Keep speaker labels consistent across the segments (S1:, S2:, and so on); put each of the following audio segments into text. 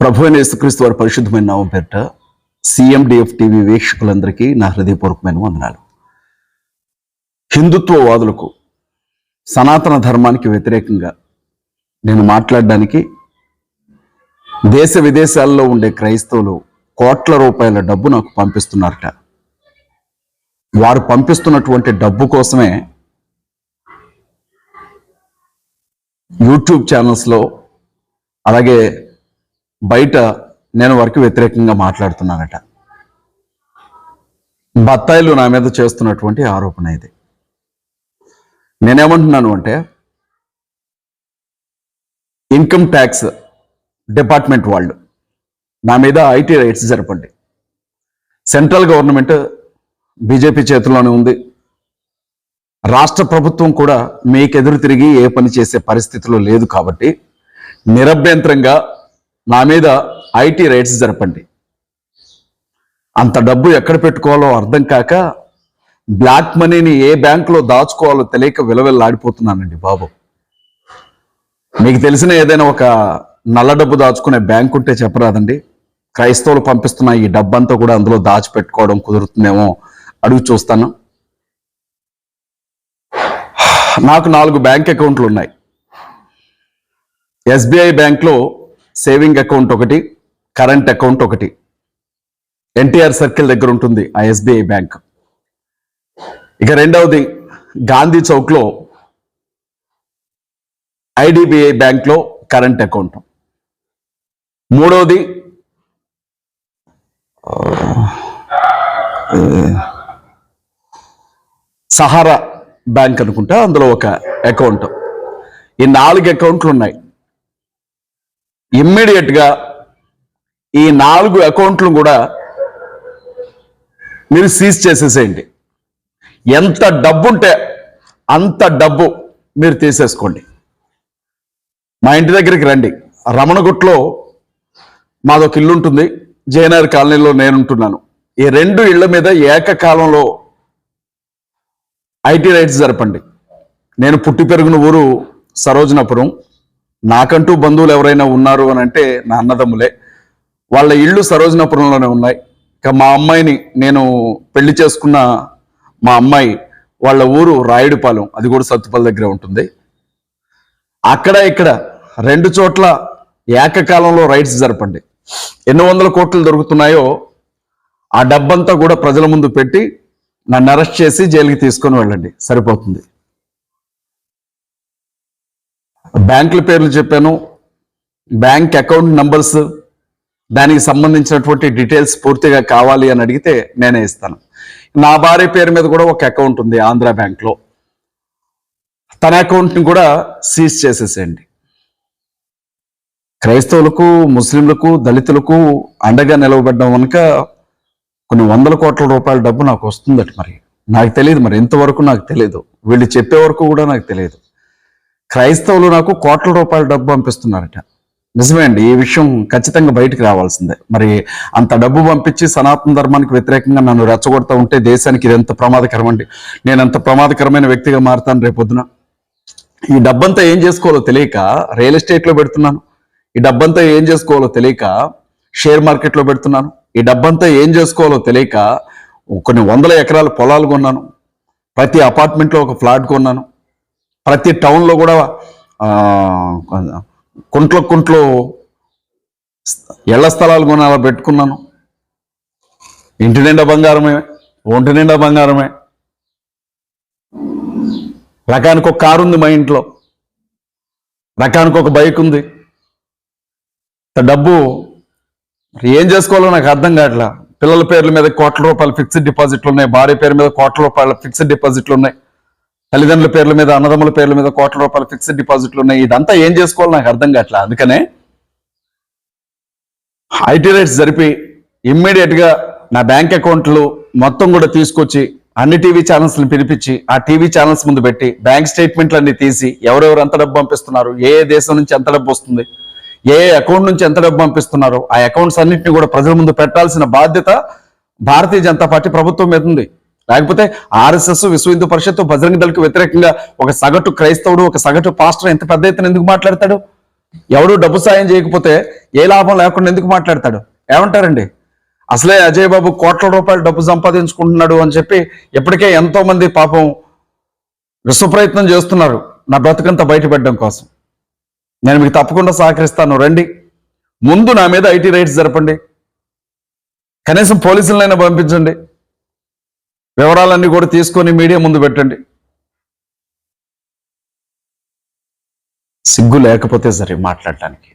S1: ప్రభు అయిన యేసుక్రీస్తు వారి పరిశుద్ధమైన నామం పేరిట సిఎండిఎఫ్ టీవీ వీక్షకులందరికీ నా హృదయపూర్వకమైన వందనాలు. హిందుత్వవాదులకు సనాతన ధర్మానికి వ్యతిరేకంగా నేను మాట్లాడడానికి దేశ విదేశాల్లో ఉండే క్రైస్తవులు కోట్ల రూపాయల డబ్బు నాకు పంపిస్తున్నారట. వారు పంపిస్తున్నటువంటి డబ్బు కోసమే యూట్యూబ్ ఛానల్స్లో అలాగే బయట నేను వారికి వ్యతిరేకంగా మాట్లాడుతున్నానట. బత్తాయిలు నా మీద చేస్తున్నటువంటి ఆరోపణ ఇది. నేనేమంటున్నాను అంటే ఇన్కమ్ ట్యాక్స్ డిపార్ట్మెంట్ వాళ్ళు నా మీద ఐటీ రైట్స్ జరపండి. సెంట్రల్ గవర్నమెంట్ బీజేపీ చేతిలోనే ఉంది. రాష్ట్ర ప్రభుత్వం కూడా మీకు ఎదురు తిరిగి ఏ పని చేసే పరిస్థితిలో లేదు కాబట్టి నిరభ్యంతరంగా నా మీద ఐటీ రైట్స్ జరపండి. అంత డబ్బు ఎక్కడ పెట్టుకోవాలో అర్థం కాక బ్లాక్ మనీని ఏ బ్యాంకులో దాచుకోవాలో తెలియక విలవిల్లాడిపోతున్నానండి బాబు. మీకు తెలిసిన ఏదైనా ఒక నల్ల డబ్బు దాచుకునే బ్యాంక్ ఉంటే చెప్పరాదండి. క్రైస్తవులు పంపిస్తున్న ఈ డబ్బంతా కూడా అందులో దాచిపెట్టుకోవడం కుదురుతుందేమో అడుగు చూస్తాను. నాకు నాలుగు బ్యాంక్ అకౌంట్లు ఉన్నాయి. ఎస్బీఐ బ్యాంక్లో సేవింగ్ అకౌంట్ ఒకటి కరెంట్ అకౌంట్ ఒకటి. ఎన్టీఆర్ సర్కిల్ దగ్గర ఉంటుంది ఆ ఎస్బీఐ బ్యాంక్. ఇక రెండవది గాంధీ చౌక్లో ఐడిబిఐ బ్యాంక్లో కరెంట్ అకౌంట్. మూడవది సహారా బ్యాంక్ అనుకుంటా అందులో ఒక అకౌంట్. ఈ నాలుగు అకౌంట్లు ఉన్నాయి. ఇమ్మీడియట్గా ఈ నాలుగు అకౌంట్లు కూడా మీరు సీజ్ చేసేసేయండి. ఎంత డబ్బు ఉంటే అంత డబ్బు మీరు తీసేసుకోండి. మా ఇంటి దగ్గరికి రండి. రమణగుట్లో మాదొక ఇల్లు ఉంటుంది జయనగర్ కాలనీలో నేను ఉంటున్నాను ఈ రెండు ఇళ్ళ మీద ఏకకాలంలో ఐటీ రైట్స్ జరపండి. నేను పుట్టి పెరిగిన ఊరు సరోజనపురం. నాకంటూ బంధువులు ఎవరైనా ఉన్నారు అని అంటే నా అన్నదమ్ములే. వాళ్ళ ఇళ్ళు సరోజనపురంలోనే ఉన్నాయి. ఇక మా అమ్మాయిని నేను పెళ్ళి చేసుకున్న మా అమ్మాయి వాళ్ళ ఊరు రాయుడుపాలెం. అది కూడా సత్తుపల్లి దగ్గర ఉంటుంది. అక్కడ ఇక్కడ రెండు చోట్ల ఏకకాలంలో రైట్స్ జరపండి. ఎన్ని వందల కోట్లు దొరుకుతున్నాయో ఆ డబ్బంతా కూడా ప్రజల ముందు పెట్టి నన్ను అరెస్ట్ చేసి జైలుకి తీసుకొని వెళ్ళండి. సరిపోతుంది. బ్యాంకుల పేర్లు చెప్పాను బ్యాంక్ అకౌంట్ నంబర్స్ దానికి సంబంధించినటువంటి డీటెయిల్స్ పూర్తిగా కావాలి అని అడిగితే నేనే ఇస్తాను. నా భార్య పేరు మీద కూడా ఒక అకౌంట్ ఉంది ఆంధ్ర బ్యాంక్లో. తన అకౌంట్ని కూడా సీజ్ చేసేసేయండి. క్రైస్తవులకు ముస్లింలకు దళితులకు అండగా నిలవబడ్డం కనుక కొన్ని వందల కోట్ల రూపాయల డబ్బు నాకు వస్తుందట మరి. నాకు తెలియదు మరి ఇంతవరకు నాకు తెలియదు. వీళ్ళు చెప్పే వరకు కూడా నాకు తెలియదు. క్రైస్తవులు నాకు కోట్ల రూపాయల డబ్బు పంపిస్తున్నారట. నిజమే అండి ఈ విషయం ఖచ్చితంగా బయటికి రావాల్సిందే. మరి అంత డబ్బు పంపించి సనాతన ధర్మానికి వ్యతిరేకంగా నన్ను రెచ్చగొడతా ఉంటే దేశానికి ఇది ఎంత ప్రమాదకరం అండి. నేను అంత ప్రమాదకరమైన వ్యక్తిగా మారుతాను రేపొద్దున ఈ డబ్బంతా ఏం చేసుకోవాలో తెలియక రియల్ ఎస్టేట్లో పెడుతున్నాను. ఈ డబ్బంతా ఏం చేసుకోవాలో తెలియక షేర్ మార్కెట్లో పెడుతున్నాను. ఈ డబ్బంతా ఏం చేసుకోవాలో తెలియక కొన్ని వందల ఎకరాల పొలాలు కొన్నాను. ప్రతి అపార్ట్మెంట్లో ఒక ఫ్లాట్ కొన్నాను. ప్రతి టౌన్లో కూడా కుంట్లో కుంట్ల కుంట్లో ఇళ్ళ స్థలాలు కొని అలా పెట్టుకున్నాను. ఇంటి నిండా బంగారమే ఒంటి నిండా బంగారమే. రకానికి ఒక కారు ఉంది మా ఇంట్లో. రకానికి ఒక బైక్ ఉంది. డబ్బు ఏం చేసుకోవాలో నాకు అర్థం కావట్లా. పిల్లల పేర్ల మీద కోట్ల రూపాయల ఫిక్స్డ్ డిపాజిట్లు ఉన్నాయి భార్య పేరు మీద కోట్ల రూపాయల ఫిక్స్డ్ డిపాజిట్లు ఉన్నాయి. తల్లిదండ్రుల పేర్ల మీద అన్నదమ్ముల పేర్ల మీద కోట్ల రూపాయల ఫిక్స్డ్ డిపాజిట్లు ఉన్నాయి. ఇదంతా ఏం చేసుకోవాలో నాకు అర్థం కావట్లా. అందుకనే ఐటీ రేట్స్ జరిపి ఇమ్మీడియట్గా నా బ్యాంక్ అకౌంట్లు మొత్తం కూడా తీసుకొచ్చి అన్ని టీవీ ఛానల్స్ని పిలిపించి ఆ టీవీ ఛానల్స్ ముందు పెట్టి బ్యాంక్ స్టేట్మెంట్లన్నీ తీసి ఎవరెవరు ఎంత డబ్బు పంపిస్తున్నారు ఏ దేశం నుంచి ఎంత డబ్బు వస్తుంది ఏ అకౌంట్ నుంచి ఎంత డబ్బు పంపిస్తున్నారో ఆ అకౌంట్స్ అన్నింటినీ కూడా ప్రజల ముందు పెట్టాల్సిన బాధ్యత భారతీయ జనతా పార్టీ ప్రభుత్వం మీద ఉంది. లేకపోతే ఆర్ఎస్ఎస్ విశ్వ హిందూ పరిషత్ బజరంగ దళకు వ్యతిరేకంగా ఒక సగటు క్రైస్తవుడు ఒక సగటు పాస్టర్ ఎంత పెద్ద ఎత్తున ఎందుకు మాట్లాడతాడు? ఎవడు డబ్బు సాయం చేయకపోతే ఏ లాభం లేకుండా ఎందుకు మాట్లాడతాడు? ఏమంటారండి? అసలే అజయ్ బాబు కోట్ల రూపాయలు డబ్బు సంపాదించుకుంటున్నాడు అని చెప్పి ఇప్పటికే ఎంతో మంది పాపం విశ్వప్రయత్నం చేస్తున్నారు. నా బ్రతుకంతా బయటపెట్టడం కోసం. నేను మీకు తప్పకుండా సహకరిస్తాను. రండి. ముందు నా మీద ఐటీ రైట్స్ జరపండి. కనీసం పోలీసులనైనా పంపించండి. వివరాలన్నీ కూడా తీసుకొని మీడియా ముందు పెట్టండి. సిగ్గు లేకపోతే సరే మాట్లాడటానికి.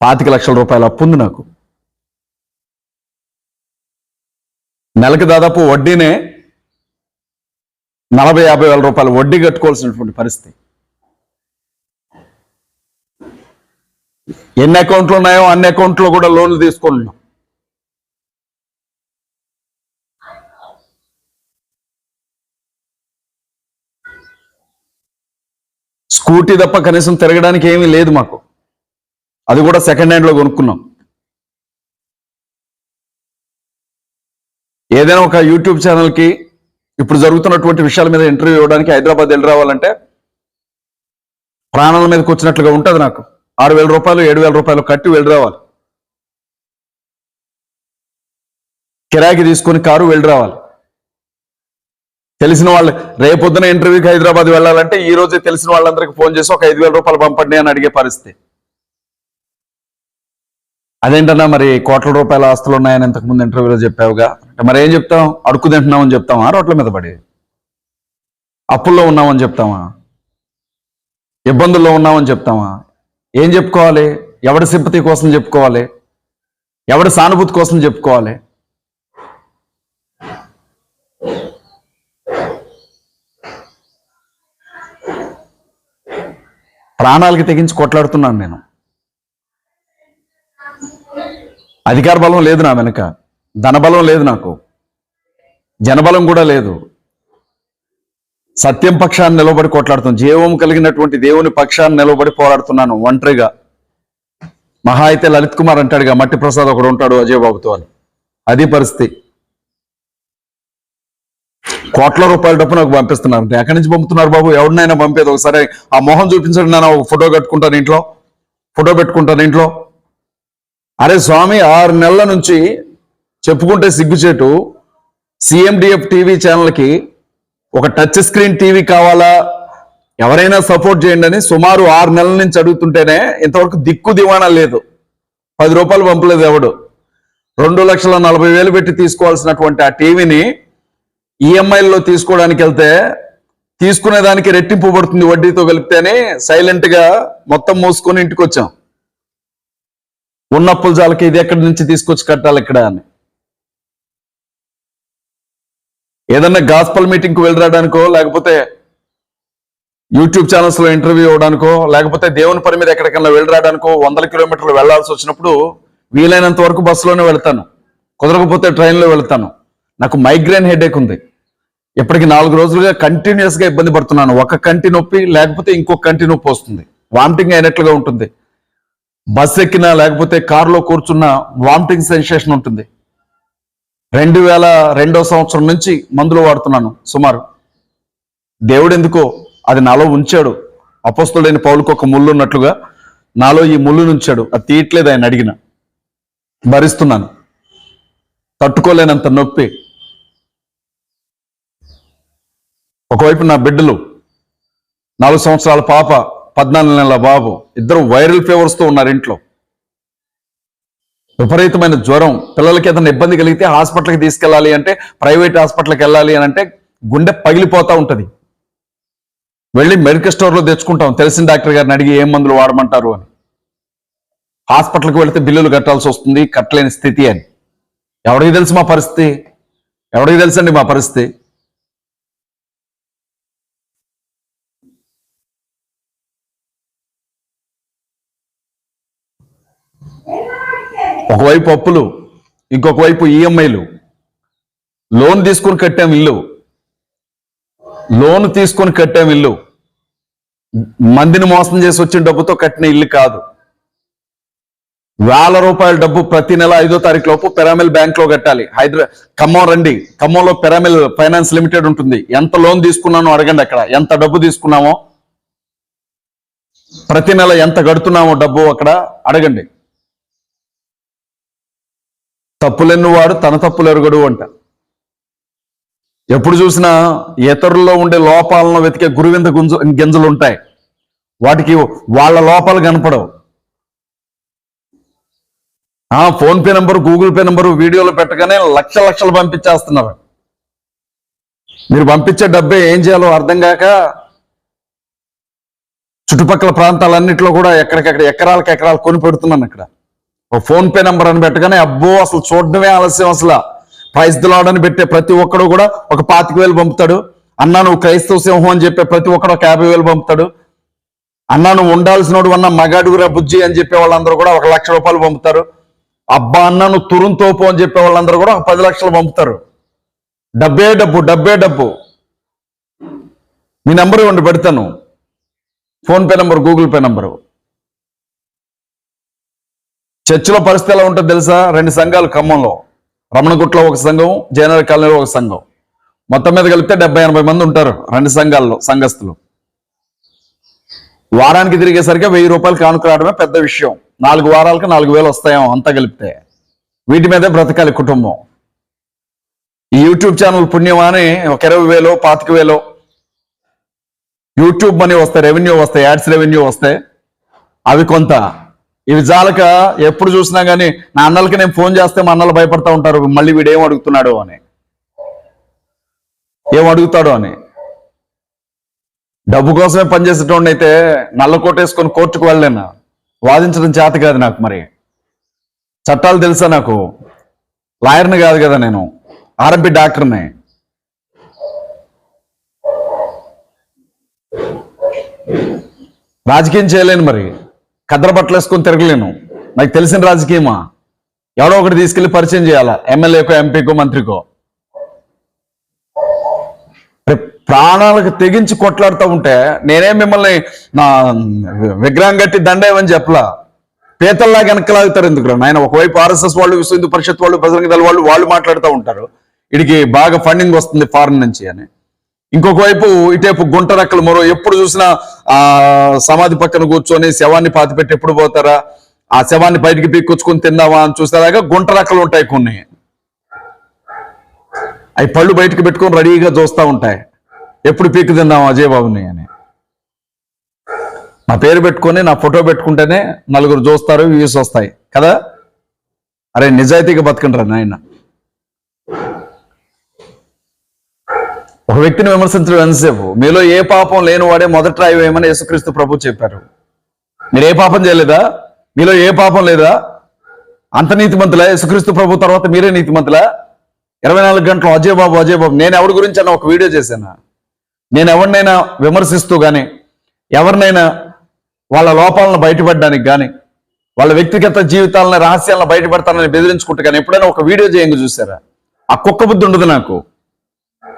S1: పాతిక లక్షల రూపాయల అప్పు ఉంది నాకు. నెలకు దాదాపు వడ్డీనే నలభై యాభై వేల రూపాయలు వడ్డీ కట్టుకోవాల్సినటువంటి పరిస్థితి. ఎన్ని అకౌంట్లు ఉన్నాయో అన్ని అకౌంట్లో కూడా లోన్లు తీసుకుంటున్నాం స్కూటీ తప్ప కనీసం తిరగడానికి ఏమీ లేదు మాకు. అది కూడా సెకండ్ హ్యాండ్లో కొనుక్కున్నాం. ఏదైనా ఒక యూట్యూబ్ ఛానల్కి ఇప్పుడు జరుగుతున్నటువంటి విషయాల మీద ఇంటర్వ్యూ ఇవ్వడానికి హైదరాబాద్ వెళ్ళి రావాలంటే ప్రాణాల మీదకి వచ్చినట్లుగా ఉంటుంది నాకు. ఆరు వేల రూపాయలు ఏడు వేల రూపాయలు కట్టి వెళ్ళి రావాలి. కిరాయికి తీసుకొని కారు వెళ్ళి రావాలి. తెలిసిన వాళ్ళు రేపొద్దున ఇంటర్వ్యూకి హైదరాబాద్ వెళ్ళాలంటే ఈ రోజే తెలిసిన వాళ్ళందరికీ ఫోన్ చేసి ఒక ఐదు వేల రూపాయలు పంపండి అని అడిగే పరిస్థితి. అదేంటన్నా మరి కోట్ల రూపాయల ఆస్తులు ఉన్నాయని ఇంతకుముందు ఇంటర్వ్యూలో చెప్పావుగా. అంటే మరి ఏం చెప్తాం? అడుక్కు తింటున్నామని చెప్తామా? రోడ్ల మీద పడి. అప్పుల్లో ఉన్నామని చెప్తామా? ఇబ్బందుల్లో ఉన్నామని చెప్తామా? ఏం చెప్పుకోవాలి? ఎవడి సింపతి కోసం చెప్పుకోవాలి? ఎవడి సానుభూతి కోసం చెప్పుకోవాలి? ప్రాణాలకి తెగించి కొట్లాడుతున్నాను నేను. అధికార బలం లేదు నా వెనుక. ధనబలం లేదు నాకు. జనబలం కూడా లేదు. సత్యం పక్షాన్ని నిలబడి కొట్లాడుతున్నాను. జీవం కలిగినటువంటి దేవుని పక్షాన్ని నిలబడి పోరాడుతున్నాను. ఒంటరిగా. మహా అయితే లలిత్ కుమార్ అంటాడుగా మట్టి ప్రసాద్ ఒకడు ఉంటాడు అజయ్ బాబుతో అని. అది పరిస్థితి. కోట్ల రూపాయల డబ్బు నాకు పంపిస్తున్నారు. ఎక్కడి నుంచి పంపుతున్నారు బాబు? ఎవరినైనా పంపేది ఒకసారి. ఆ మొహం చూపించండి నేను ఒక ఫోటో కట్టుకుంటాను ఇంట్లో. ఫోటో పెట్టుకుంటాను ఇంట్లో. అరే స్వామి ఆరు నెలల నుంచి చెప్పుకుంటే సిగ్గుచేటు. సిఎండిఎఫ్ టీవీ ఛానల్కి ఒక టచ్ స్క్రీన్ టీవీ కావాలా? ఎవరైనా సపోర్ట్ చేయండి అని సుమారు ఆరు నెలల నుంచి అడుగుతుంటేనే ఇంతవరకు దిక్కు దివాణా లేదు. పది రూపాయలు పంపలేదు ఎవడు. రెండు లక్షల నలభై వేలు పెట్టి తీసుకోవాల్సినటువంటి ఆ టీవీని ఈఎంఐల్లో తీసుకోవడానికి వెళ్తే తీసుకునే దానికి రెట్టింపు పడుతుంది వడ్డీతో కలిపితేనే సైలెంట్గా మొత్తం మూసుకొని ఇంటికి వచ్చాం ఉన్నప్పుల జాలకి ఇది ఎక్కడి నుంచి తీసుకొచ్చి కట్టాలి ఇక్కడ అని. ఏదన్నా గాస్పల్ మీటింగ్కి వెళ్ళి రావడానికో లేకపోతే యూట్యూబ్ ఛానల్స్లో ఇంటర్వ్యూ ఇవ్వడానికో లేకపోతే దేవుని పని మీద ఎక్కడికన్నా వెళ్ళి రావడానికో వందల కిలోమీటర్లు వెళ్ళాల్సి వచ్చినప్పుడు వీలైనంత వరకు బస్సులోనే వెళ్తాను. కుదరకపోతే ట్రైన్లో వెళ్తాను. నాకు మైగ్రేన్ హెడేక్ ఉంది. ఇప్పటికి నాలుగు రోజులుగా కంటిన్యూస్గా ఇబ్బంది పడుతున్నాను. ఒక కంటి నొప్పి లేకపోతే ఇంకొక కంటి నొప్పి వస్తుంది. వామిటింగ్ అయినట్లుగా ఉంటుంది. బస్ ఎక్కినా లేకపోతే కారులో కూర్చున్న వామిటింగ్ సెన్సేషన్ ఉంటుంది. రెండు వేల రెండో సంవత్సరం నుంచి మందులు వాడుతున్నాను సుమారు. దేవుడు ఎందుకో అది నాలో ఉంచాడు. అపస్తుడైన పౌలకు ఒక ముళ్ళు ఉన్నట్లుగా నాలో ఈ ముళ్ళు ఉంచాడు అది తీయట్లేదు ఆయన అడిగిన. భరిస్తున్నాను. తట్టుకోలేనంత నొప్పి. ఒకవైపు నా బిడ్డలు నాలుగు సంవత్సరాల పాప పద్నాలుగు నెలల బాబు ఇద్దరు వైరల్ ఫీవర్స్తో ఉన్నారు ఇంట్లో. విపరీతమైన జ్వరం పిల్లలకి ఏదైనా ఇబ్బంది కలిగితే హాస్పిటల్కి తీసుకెళ్ళాలి అంటే ప్రైవేట్ హాస్పిటల్కి వెళ్ళాలి అని అంటే గుండె పగిలిపోతూ ఉంటుంది. వెళ్ళి మెడికల్ స్టోర్లో తెచ్చుకుంటాం. తెలిసిన డాక్టర్ గారిని అడిగి ఏం మందులు వాడమంటారు అని. హాస్పిటల్కి వెళితే బిల్లులు కట్టాల్సి వస్తుంది కట్టలేని స్థితి అని. ఎవరికి తెలుసు మా పరిస్థితి? ఎవరికి తెలుసండి మా పరిస్థితి? ఒకవైపు అప్పులు ఇంకొక వైపు ఈఎంఐలు. లోన్ తీసుకొని కట్టాం ఇల్లు. లోన్ తీసుకొని కట్టాం ఇల్లు. మందిని మోసం చేసి వచ్చిన డబ్బుతో కట్టిన ఇల్లు కాదు. వేల రూపాయల డబ్బు ప్రతి నెల ఐదో తారీఖు లోపు పెరామిల్ బ్యాంక్లో కట్టాలి. హైదరాబాద్ ఖమ్మం రండి. ఖమ్మంలో పెరామిల్ ఫైనాన్స్ లిమిటెడ్ ఉంటుంది. ఎంత లోన్ తీసుకున్నానో అడగండి అక్కడ. ఎంత డబ్బు తీసుకున్నామో ప్రతి నెల ఎంత కడుతున్నామో డబ్బు అక్కడ అడగండి. తప్పులెన్ను వాడు తన తప్పులు ఎరగడు అంట. ఎప్పుడు చూసినా ఇతరుల్లో ఉండే లోపాలను వెతికే గురువింద గుంజ గింజలు ఉంటాయి వాటికి వాళ్ళ లోపాలు కనపడవు. ఆ PhonePe Google pay number వీడియోలు పెట్టగానే లక్ష లక్షలు పంపించేస్తున్నారు. మీరు పంపించే డబ్బే ఏం చేయాలో అర్థం కాక చుట్టుపక్కల ప్రాంతాలన్నింటిలో కూడా ఎక్కడికెక్కడ ఎకరాలకు ఎకరాలు కొని పెడుతున్నాను ఇక్కడ ఫోన్ పే నెంబర్ అని పెట్టగానే అబ్బో అసలు చూడడమే ఆలస్యం అసలు. ప్రైజ్ దిలాడని పెట్టే ప్రతి ఒక్కడు కూడా ఒక పాతిక వేలు పంపుతాడు. అన్నా నువ్వు క్రైస్తవ సింహం అని చెప్పే ప్రతి ఒక్కడు ఒక యాభై వేలు పంపుతాడు. అన్నా నువ్వు ఉండాల్సినోడు అన్న మగాడుగురా బుజ్జి అని చెప్పే వాళ్ళందరూ కూడా ఒక లక్ష రూపాయలు పంపుతారు. అబ్బా అన్న నువ్వు తురుంతోపు అని చెప్పే వాళ్ళందరూ కూడా ఒక పది లక్షలు పంపుతారు. డబ్బే డబ్బు డబ్బే డబ్బు. మీ నెంబర్ ఇవ్వండి పెడతాను. PhonePe number Google pay number. చర్చిలో పరిస్థితి ఎలా ఉంటుందో తెలుసా? రెండు సంఘాలు ఖమ్మంలో. రమణగుట్లో ఒక సంఘం జయనగర్ కాలనీలో ఒక సంఘం. మొత్తం మీద కలిపితే డెబ్బై ఎనభై మంది ఉంటారు రెండు సంఘాల్లో సంఘస్థులు. వారానికి తిరిగేసరికి వెయ్యి రూపాయలు కానుక రావడమే పెద్ద విషయం. నాలుగు వారాలకు నాలుగు వేలు వస్తాయేమో అంతా కలిపితే. వీటి మీదే బ్రతకాలి కుటుంబం. ఈ యూట్యూబ్ ఛానల్ పుణ్యమా అని ఒక ఇరవై వేలు పాతిక వేలు యూట్యూబ్ మనీ వస్తాయి రెవెన్యూ వస్తాయి యాడ్స్ రెవెన్యూ వస్తాయి. అవి కొంత. ఇవి జాలక ఎప్పుడు చూసినా కానీ నా అన్నలకి నేను ఫోన్ చేస్తే మా అన్నలు భయపడతా ఉంటారు. మళ్ళీ వీడు ఏం అడుగుతున్నాడు అని. ఏం అడుగుతాడు అని. డబ్బు కోసమే పనిచేసేటోడిని అయితే నల్ల కోటేసుకొని కోర్టుకు వెళ్ళలేను? వాదించడం చేత కాదు నాకు మరి. చట్టాలు తెలుసా నాకు? లాయర్ని కాదు కదా నేను. ఆర్ఎంపీ డాక్టర్ని. రాజకీయం చేయలేను మరి. కద్దర బట్టలు వేసుకొని తిరగలేను. నాకు తెలిసిన రాజకీయమా? ఎవడో ఒకటి తీసుకెళ్ళి పరిచయం చేయాలా? ఎమ్మెల్యేకో ఎంపీకో మంత్రికో? ప్రాణాలకు తెగించి కొట్లాడుతూ ఉంటే నేనే మిమ్మల్ని నా విగ్రహం కట్టి దండేమని చెప్పలా? పీతల్లా వెనకలాగుతారు ఎందుకు ఆయన ఒకవైపు ఆర్ఎస్ఎస్ వాళ్ళు విశ్వ హిందూ పరిషత్ వాళ్ళు ప్రజల వాళ్ళు వాళ్ళు మాట్లాడుతూ ఉంటారు. వీడికి బాగా ఫండింగ్ వస్తుంది ఫారిన్ నుంచి అని. ఇంకొక వైపు ఇటేపు గుంట రెక్కలు మరో ఎప్పుడు చూసినా ఆ సమాధి పక్కన కూర్చొని శవాన్ని పాతి పెట్టి ఎప్పుడు పోతారా? ఆ శవాన్ని బయటికి పీక్కొచ్చుకొని తిందామా అని చూసేలాగా గుంట రెక్కలు ఉంటాయి కొన్ని. అవి పళ్ళు బయటకు పెట్టుకొని రెడీగా చూస్తూ ఉంటాయి. ఎప్పుడు పీక్ తిందాం అజయ్ బాబుని అని. నా పేరు పెట్టుకొని నా ఫోటో పెట్టుకుంటేనే నలుగురు చూస్తారు వ్యూస్ వస్తాయి. కదా? అరే నిజాయితీగా బతకండి రా నాయన. ఒక వ్యక్తిని విమర్శించడం ఎంతసేపు? మీలో ఏ పాపం లేని వాడే మొదట రాయి వేయమని యేసుక్రీస్తు ప్రభు చెప్పారు. మీరు ఏ పాపం చేయలేదా? మీలో ఏ పాపం లేదా? అంత నీతిమంతులా? యేసుక్రీస్తు ప్రభు తర్వాత మీరే నీతిమంతులా? ఇరవై నాలుగు గంటలు అజయ్ బాబు అజయ్ బాబు నేను ఎవరి గురించి అన్న ఒక వీడియో చేశాను? నేను ఎవరినైనా విమర్శిస్తూ కానీ ఎవరినైనా వాళ్ళ లోపాలను బయటపడడానికి కానీ వాళ్ళ వ్యక్తిగత జీవితాలను రహస్యాలను బయటపడతానని బెదిరించుకుంటూ కానీ ఎప్పుడైనా ఒక వీడియో చేయంగా చూసారా ఆ కుక్క బుద్ధి ఉండదు నాకు.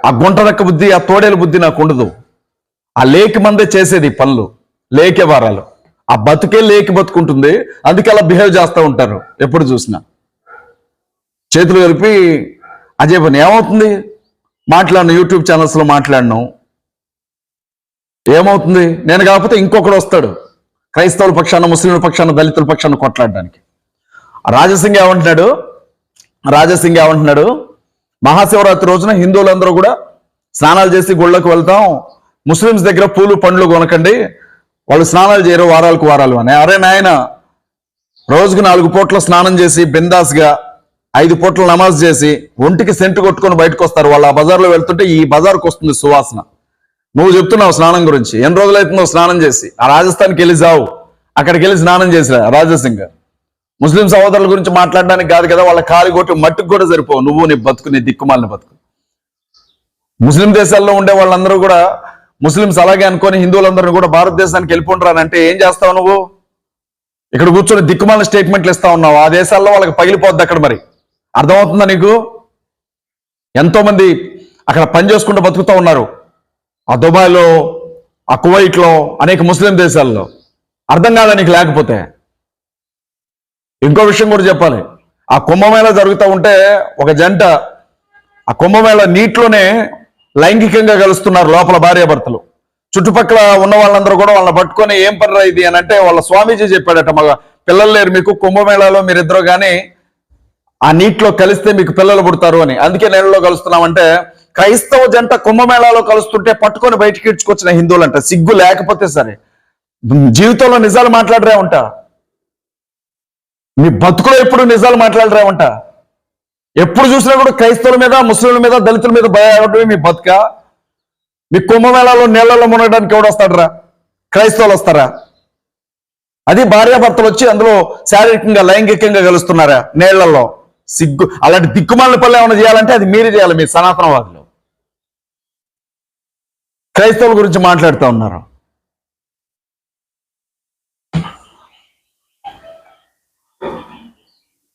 S1: ఆ గుంట రెక్క బుద్ధి ఆ తోడేల బుద్ధి నాకు ఉండదు. ఆ లేకి మందే చేసేది పనులు లేకే వారాలు. ఆ బతుకే లేకి బతుకుంటుంది అందుకే అలా బిహేవ్ చేస్తూ ఉంటారు ఎప్పుడు చూసినా. చేతులు కలిపి అజయ్ పని ఏమవుతుంది? మాట్లాడిన యూట్యూబ్ ఛానల్స్లో మాట్లాడినాం. ఏమవుతుంది? నేను కాకపోతే ఇంకొకడు వస్తాడు క్రైస్తవుల పక్షాన ముస్లింల పక్షాన దళితుల పక్షాన కొట్లాడడానికి. రాజసింగ్ ఏమంటున్నాడు? రాజసింగ్ ఏమంటున్నాడు? మహాశివరాత్రి రోజున హిందువులందరూ కూడా స్నానాలు చేసి గుళ్ళకు వెళ్తాం. ముస్లిమ్స్ దగ్గర పూలు పండ్లు కొనకండి. వాళ్ళు స్నానాలు చేయరు వారాలకు వారాలు అని. అరే నాయన రోజుకు నాలుగు పూట్ల స్నానం చేసి బిందాస్గా ఐదు పూట్ల నమాజ్ చేసి ఒంటికి సెంటు కొట్టుకొని బయటకు వస్తారు. వాళ్ళు ఆ బజార్లో వెళ్తుంటే ఈ బజార్కు వస్తుంది సువాసన. నువ్వు చెప్తున్నావు స్నానం గురించి. ఎన్ని రోజులు అవుతుందో స్నానం చేసి. ఆ రాజస్థాన్కి వెళ్ళి జావు. అక్కడికి వెళ్ళి స్నానం చేసిరా రాజసింగ్. ముస్లిం సహోదరుల గురించి మాట్లాడడానికి కాదు కదా వాళ్ళ కాలు కొట్టి మట్టుకు కూడా సరిపోవు. నువ్వు నీ బతుకు నీ దిక్కుమాలిన బతుకు. ముస్లిం దేశాల్లో ఉండే వాళ్ళందరూ కూడా ముస్లిమ్స్ అలాగే అనుకొని హిందువులందరూ కూడా భారతదేశానికి వెళ్ళిపోంటారనంటే ఏం చేస్తావు నువ్వు? ఇక్కడ కూర్చొని దిక్కుమాలిన స్టేట్మెంట్లు ఇస్తా ఉన్నావు. ఆ దేశాల్లో వాళ్ళకి పగిలిపోద్ది అక్కడ మరి. అర్థమవుతుందా నీకు? ఎంతో మంది అక్కడ పని చేసుకుంటూ బతుకుతూ ఉన్నారు. ఆ దుబాయ్లో ఆ కువైట్లో అనేక ముస్లిం దేశాల్లో. అర్థం కాదా నీకు లేకపోతే? ఇంకో విషయం కూడా చెప్పాలి. ఆ కుంభమేళ జరుగుతూ ఉంటే ఒక జంట ఆ కుంభమేళ నీటిలోనే లైంగికంగా కలుస్తున్నారు లోపల భార్యాభర్తలు. చుట్టుపక్కల ఉన్న వాళ్ళందరూ కూడా వాళ్ళని పట్టుకొని ఏం పనిరా ఇది అని అంటే వాళ్ళ స్వామీజీ చెప్పాడట మగ పిల్లలు లేరు మీకు కుంభమేళాలో మీరిద్దరు కానీ ఆ నీటిలో కలిస్తే మీకు పిల్లలు పుడతారు అని. అందుకే నీళ్ళలో కలుస్తున్నామంటే క్రైస్తవ జంట కుంభమేళాలో కలుస్తుంటే పట్టుకొని బయటికి ఇడ్చుకొచ్చిన హిందువులు అంట సిగ్గు లేకపోతే సరే. జీవితంలో నిజాలు మాట్లాడరే ఉంటా. మీ బతుకులో ఎప్పుడు నిజాలు మాట్లాడరావంట? ఎప్పుడు చూసినా కూడా క్రైస్తవుల మీద ముస్లింల మీద దళితుల మీద భయపడమే మీ బతుక? మీ కుంభమేళాలో నీళ్ళలో మునగడానికి ఎవడు వస్తాడరా? క్రైస్తవులు వస్తారా? అది భార్యాభర్తలు వచ్చి అందులో శారీరకంగా లైంగికంగా కలుస్తున్నారా నీళ్ళలో. సిగ్గు అలాంటి దిక్కుమాలిన పనులు ఏమైనా చేయాలంటే అది మీరే చేయాలి మీ సనాతనవాదులు. క్రైస్తవుల గురించి మాట్లాడుతూ ఉన్నారు.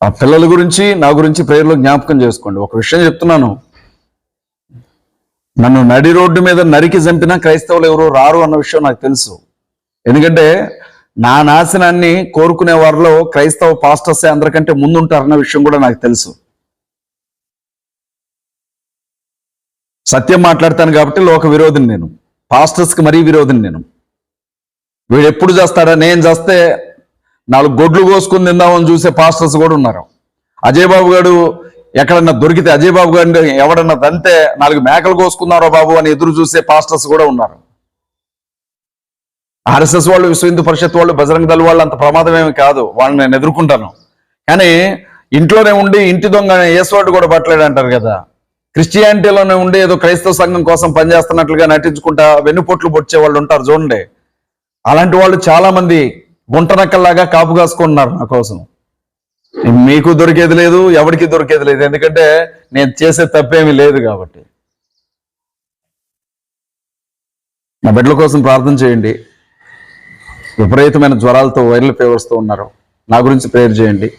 S1: ఆ పిల్లల గురించి నా గురించి ప్రేయర్లో జ్ఞాపకం చేసుకోండి. ఒక విషయం చెప్తున్నాను. నన్ను నడి రోడ్డు మీద నరికి చంపినా క్రైస్తవులు ఎవరు రారు అన్న విషయం నాకు తెలుసు. ఎందుకంటే నా నాశనాన్ని కోరుకునే వారిలో క్రైస్తవ పాస్టర్సే అందరికంటే ముందుంటారన్న విషయం కూడా నాకు తెలుసు. సత్యం మాట్లాడతాను కాబట్టి లోక విరోధిని నేను. పాస్టర్స్కి మరీ విరోధిని నేను. వీడు ఎప్పుడు చేస్తాడా? నేను చేస్తే నాలుగు గొడ్లు కోసుకుని తిందామని చూసే పాస్టర్స్ కూడా ఉన్నారు. అజయ్ బాబు గారు ఎక్కడన్నా దొరికితే అజయ్ బాబు గారిని ఎవడన్నా దంతే నాలుగు మేకలు కోసుకున్నారో బాబు అని ఎదురు చూసే పాస్టర్స్ కూడా ఉన్నారు. ఆర్ఎస్ఎస్ వాళ్ళు విశ్వ హిందూ పరిషత్ వాళ్ళు బజరంగ దళ వాళ్ళు అంత ప్రమాదమేమి కాదు. వాళ్ళని నేను ఎదుర్కొంటాను. కానీ ఇంట్లోనే ఉండి ఇంటి దొంగ ఏసువాడు కూడా పట్టలేడు అంటారు కదా. క్రిస్టియానిటీలోనే ఉండి ఏదో క్రైస్తవ సంఘం కోసం పనిచేస్తున్నట్లుగా నటించుకుంటా వెన్నుపోట్లు పొడిచే వాళ్ళు ఉంటారు చూడండి. అలాంటి వాళ్ళు చాలా మంది గుంటనక్కల్లాగా కాపు కాసుకుంటున్నారు నా కోసం. మీకు దొరికేది లేదు ఎవరికి దొరికేది లేదు. ఎందుకంటే నేను చేసే తప్పేమీ లేదు కాబట్టి. నా బిడ్డల కోసం ప్రార్థన చేయండి. విపరీతమైన జ్వరాలతో వైరల్ ఫీవర్స్తో ఉన్నారు. నా గురించి ప్రేయర్ చేయండి.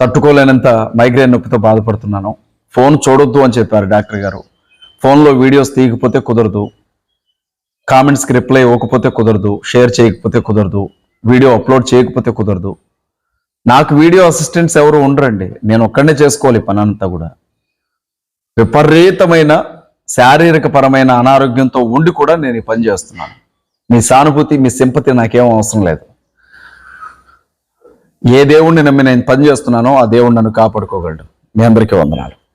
S1: తట్టుకోలేనంత మైగ్రేన్ నొప్పితో బాధపడుతున్నాను. ఫోన్ చూడొద్దు అని చెప్పారు డాక్టర్ గారు. ఫోన్లో వీడియోస్ తీయకపోతే కుదరదు. కామెంట్స్కి రిప్లై ఇవ్వకపోతే కుదరదు. షేర్ చేయకపోతే కుదరదు. వీడియో అప్లోడ్ చేయకపోతే కుదరదు. నాకు వీడియో అసిస్టెంట్స్ ఎవరు ఉండరండి. నేను ఒక్కడనే చేసుకోవాలి పని అంతా కూడా. విపరీతమైన శారీరక పరమైన అనారోగ్యంతో ఉండి కూడా నేను ఈ పని చేస్తున్నాను. మీ సానుభూతి మీ సింపతి నాకేం అవసరం లేదు. ఏ దేవుణ్ణి నమ్మి నేను పని చేస్తున్నానో ఆ దేవుడు నన్ను కాపాడుకోగలడు. మీ అందరికీ వందనాలు.